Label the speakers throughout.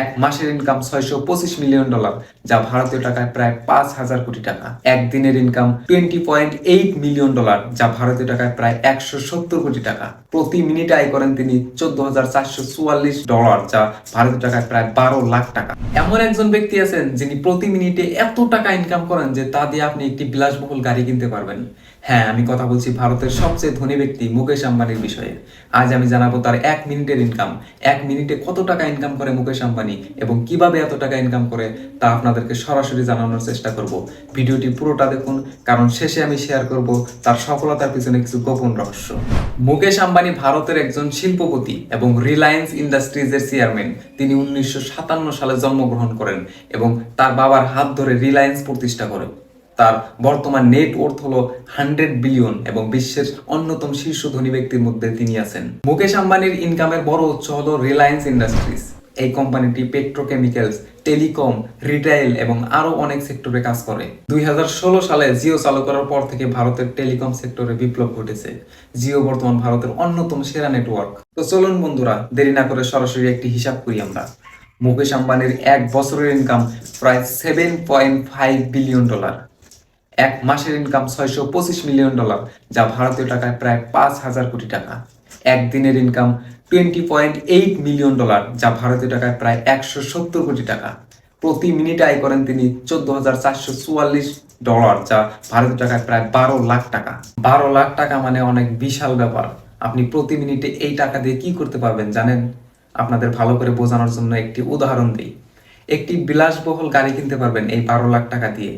Speaker 1: এক মাসের ইনকাম ছয়শো পঁচিশ মিলিয়ন ডলার যা ভারতীয় টাকায় প্রায় পাঁচ হাজার কোটি টাকা। একদিনের income twenty point eight million dollar যা ভারতীয় টাকায় প্রায় একশো সত্তর কোটি টাকা। প্রতি মিনিটে আয় করেন তিনি চোদ্দ হাজার চারশো চুয়াল্লিশ ডলার যা ভারতীয় টাকায় প্রায় বারো লাখ টাকা। এমন একজন ব্যক্তি আছেন, যিনি প্রতি মিনিটে এত টাকা ইনকাম করেন যে তা দিয়ে আপনি একটি বিলাসবহুল গাড়ি কিনতে পারবেন। হ্যাঁ আমি কথা বলছি ভারতের সবচেয়ে ধনী ব্যক্তি মুকেশ আম্বানির বিষয়ে। আজ আমি জানাব তার এক মিনিটের ইনকাম এক মিনিটে কত টাকা ইনকাম করে মুকেশ আম্বানি? এবং কীভাবে এত টাকা ইনকাম করে তা আপনাদেরকে সরাসরি জানানোর চেষ্টা করব। ভিডিওটি পুরোটা দেখুন, কারণ শেষে আমি শেয়ার করব তার সফলতার পিছনে কিছু গোপন রহস্য। মুকেশ আম্বানি ভারতের একজন শিল্পপতি এবং রিলায়েন্স ইন্ডাস্ট্রিজের চেয়ারম্যান তিনি উনিশশো সাতান্ন সালে জন্মগ্রহণ করেন এবং তার বাবার হাত ধরে রিলায়েন্স প্রতিষ্ঠা করেন তার বর্তমান নেট ওর্থ হলো হান্ড্রেড বিলিয়ন এবং বিশ্বের অন্যতম শীর্ষ ধনী ব্যক্তির মধ্যে তিনি আছেন। মুকেশ আম্বানির ইনকামের বড় উৎস হলো রিলায়েন্স ইন্ডাস্ট্রিজ এই কোম্পানিটি পেট্রোকেমিক্যালস, টেলিকম, রিটেইল এবং আরও অনেক সেক্টরে কাজ করে। দুই সালে জিও চালু করার পর থেকে ভারতের টেলিকম সেক্টরে বিপ্লব ঘটেছে। জিও বর্তমান ভারতের অন্যতম সেরা নেটওয়ার্ক। তো চলুন বন্ধুরা, দেরি না করে সরাসরি একটি হিসাব করি আমরা। মুকেশ আম্বানির এক বছরের ইনকাম প্রায় seven point five billion dollar এক মাসের ইনকাম ছয়শো পঁচিশ মিলিয়ন ডলার যা ভারতীয় টাকায় প্রায় পাঁচ হাজার কোটি টাকা। একদিনের income twenty point eight million dollar যা ভারতীয় টাকায় প্রায় একশো সত্তর কোটি টাকা। প্রতি মিনিটে আয় করেন তিনি চোদ্দ হাজার চারশো চুয়াল্লিশ ডলার যা ভারতীয় টাকায় প্রায় বারো লাখ টাকা। বারো লাখ টাকা মানে অনেক বিশাল ব্যাপার। আপনি প্রতি মিনিটে এই টাকা দিয়ে কি করতে পারবেন জানেন? আপনাদের ভালো করে বোঝানোর জন্য একটি উদাহরণ দিই। একটি বিলাসবহুল গাড়ি কিনতে পারবেন এই বারো লাখ টাকা দিয়ে।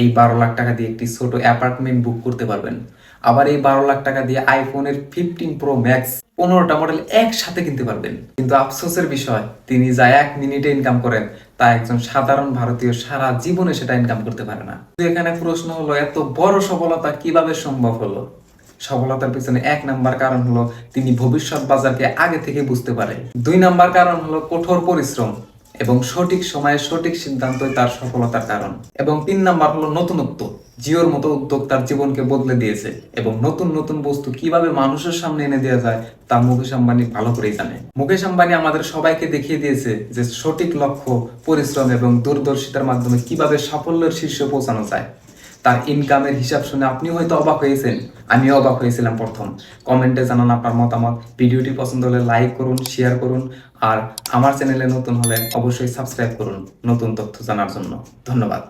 Speaker 1: এই বারো লাখ টাকা দিয়ে একটি ছোট অ্যাপার্টমেন্ট বুক করতে পারবেন। আবার এই বারো লাখ টাকা দিয়ে আইফোনের ফিফটিন প্রো ম্যাক্স পনেরোটা মডেল একসাথে কিনতে পারবেন। কিন্তু আফসোসের বিষয়, তিনি যা এক মিনিটে ইনকাম করেন, তা একজন সাধারণ ভারতীয় সারা জীবনে সেটা ইনকাম করতে পারে না। এখানে প্রশ্ন হলো, এত বড় সফলতা কীভাবে সম্ভব হলো? সফলতার পিছনে এক নাম্বার কারণ হলো, তিনি ভবিষ্যৎ বাজারকে আগে থেকে বুঝতে পারে দুই নাম্বার কারণ হলো, কঠোর পরিশ্রম। এবং সঠিক সময়ে সঠিক সিদ্ধান্তই তার সফলতার কারণ। এবং তিন নাম্বার হলো নতুনত্ব। জিওর মতো উদ্যোগ তার জীবনকে বদলে দিয়েছে এবং নতুন নতুন বস্তু কীভাবে মানুষের সামনে এনে দেওয়া যায় তা মুকেশ আম্বানি ভালো করেই জানে। মুকেশ আম্বানি আমাদের সবাইকে দেখিয়ে দিয়েছে যে সঠিক লক্ষ্য, পরিশ্রম এবং দূরদর্শিতার মাধ্যমে কীভাবে সাফল্যের শীর্ষে পৌঁছানো যায়। তার ইনকামের হিসাব শুনে আপনি হয়তো অবাক হয়েছেন। আমিও অবাক হয়েছিলাম প্রথম। কমেন্টে জানান আপনার মতামত। ভিডিওটি পছন্দ হলে লাইক করুন শেয়ার করুন, আর আমার চ্যানেলে নতুন হলে অবশ্যই সাবস্ক্রাইব করুন নতুন তথ্য জানার জন্য। ধন্যবাদ।